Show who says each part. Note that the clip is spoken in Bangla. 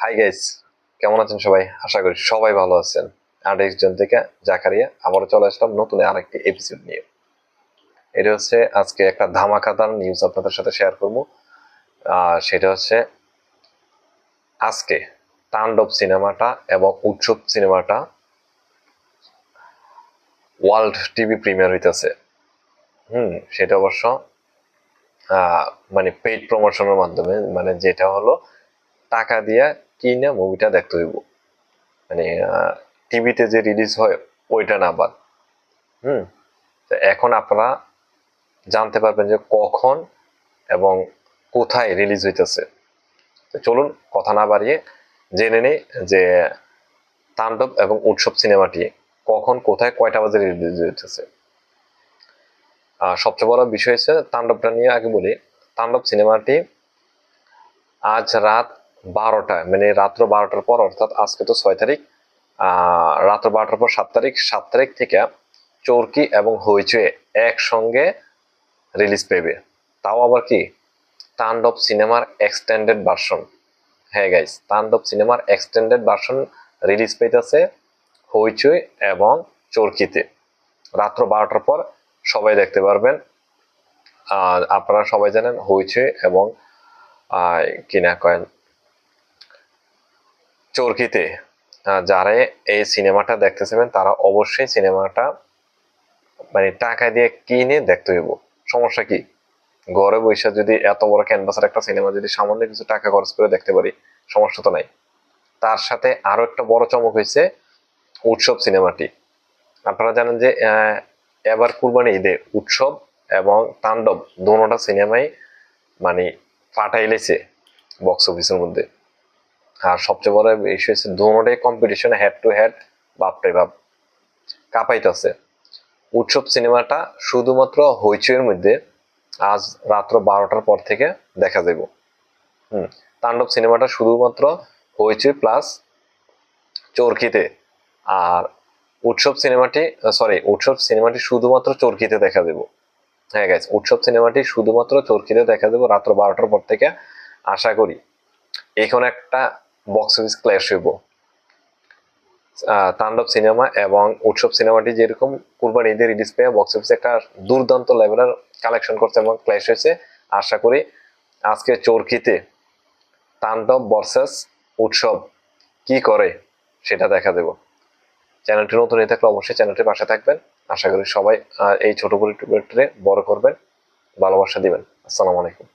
Speaker 1: হাই গাইস কেমন আছেন সবাই? আশা করি সবাই ভালো আছেন। আর একজন থেকে জাকারিয়া, আবারও চলে আসলাম নতুন আরেকটি এপিসোড নিয়ে। এটা হচ্ছে আজকে একটা ধামাকাদার নিউজ আপনাদের সাথে শেয়ার করব। সেটা হচ্ছে আজকে তাণ্ডব সিনেমাটা এবং উৎসব সিনেমাটা ওয়ার্ল্ড টিভি প্রিমিয়ার হইতেছে। হুম, সেটা অবশ্য মানে পেইড প্রমোশনের মাধ্যমে মানে যেটা হলো টাকা দিয়া কিনে মুভিটা দেখতে হইব। মানে টিভিতে যে রিলিজ হয়, ওইটা না বাদ। হুম? তো এখন আপনারা জানতে পারবেন যে কখন এবং কোথায় রিলিজ হইতেছে। তো চলুন কথা না বাড়িয়ে জেনে নিই যে তাণ্ডব এবং উৎসব সিনেমাটি কখন, কোথায়, কয়টা বাজে রিলিজ হইতেছে। সবচেয়ে বড় বিষয় হচ্ছে তাণ্ডবটা নিয়ে আগে বলি। তাণ্ডব সিনেমাটি আজ রাত বারোটায় মানে রাত্র বারোটার পর, অর্থাৎ আজকে তো ছয় তারিখ রাত্র বারোটার পর সাত তারিখ সাত তারিখ থেকে চরকি এবং হইচয়ে একসঙ্গে রিলিজ পেবে তাও আবার কি? তাণ্ডব সিনেমার এক্সটেন্ডেড ভার্সন হ্যাঁ গাইস তাণ্ডব সিনেমার এক্সটেন্ডেড ভার্সন রিলিজ পেতেছে হইচই এবং চরকিতে। রাত্র বারোটার পর সবাই দেখতে পারবেন। আর আপনারা সবাই জানেন হইচই এবং কিনা কয়েন চরকিতে যারা এই সিনেমাটা দেখতেছিলেন তারা অবশ্যই সিনেমাটা মানে টাকা দিয়ে কিনে দেখতে হইব। সমস্যা কি? ঘরে বসে যদি এত বড় ক্যানভাসের একটা সিনেমা যদি সামান্য কিছু টাকা খরচ করে দেখতে পারি, সমস্যা তো নাই। তার সাথে আরও একটা বড় চমক হয়েছে উৎসব সিনেমাটি। আপনারা জানেন যে এবার কুরবানি ঈদে উৎসব এবং তাণ্ডব দোনোটা সিনেমাই মানে ফাটাইলেছে বক্স অফিসের মধ্যে। আর সবচেয়ে বড় ইস্যু হচ্ছে দোনোটাই কম্পিটিশন হেড টু হেড বাপরে বাপ। কাঁপাইতেছে। উৎসব সিনেমাটা শুধুমাত্র হইচইয়ের মধ্যে আজ রাত্র বারোটার পর থেকে দেখা যাব হুম, তাণ্ডব সিনেমাটা শুধুমাত্র হইচই প্লাস চরকিতে। আর উৎসব সিনেমাটি সরি উৎসব সিনেমাটি শুধুমাত্র চরকিতে দেখা দেব হ্যাঁ গাইজ উৎসব সিনেমাটি শুধুমাত্র চরকিতে দেখা দেবো রাত্র বারোটার পর থেকে, আশা করি। এখন একটা বক্স অফিস ক্ল্যাশ হইব। তাণ্ডব সিনেমা এবং উৎসব সিনেমাটি যেরকম কুরবানি ঈদের রিলিজ পেয়ে বক্স অফিসে একটা দুর্দান্ত লেভেলের কালেকশন করছে এবং ক্ল্যাশ হয়েছে। আশা করি আজকে চরকিতে তাণ্ডব ভার্সেস উৎসব কি করে সেটা দেখা দেব। চ্যানেলটি নতুন হয়ে থাকলে অবশ্যই চ্যানেলটির পাশে থাকবেন। আশা করি সবাই এই ছোট বড় করবেন, ভালোবাসা দিবেন। আসসালামু আলাইকুম।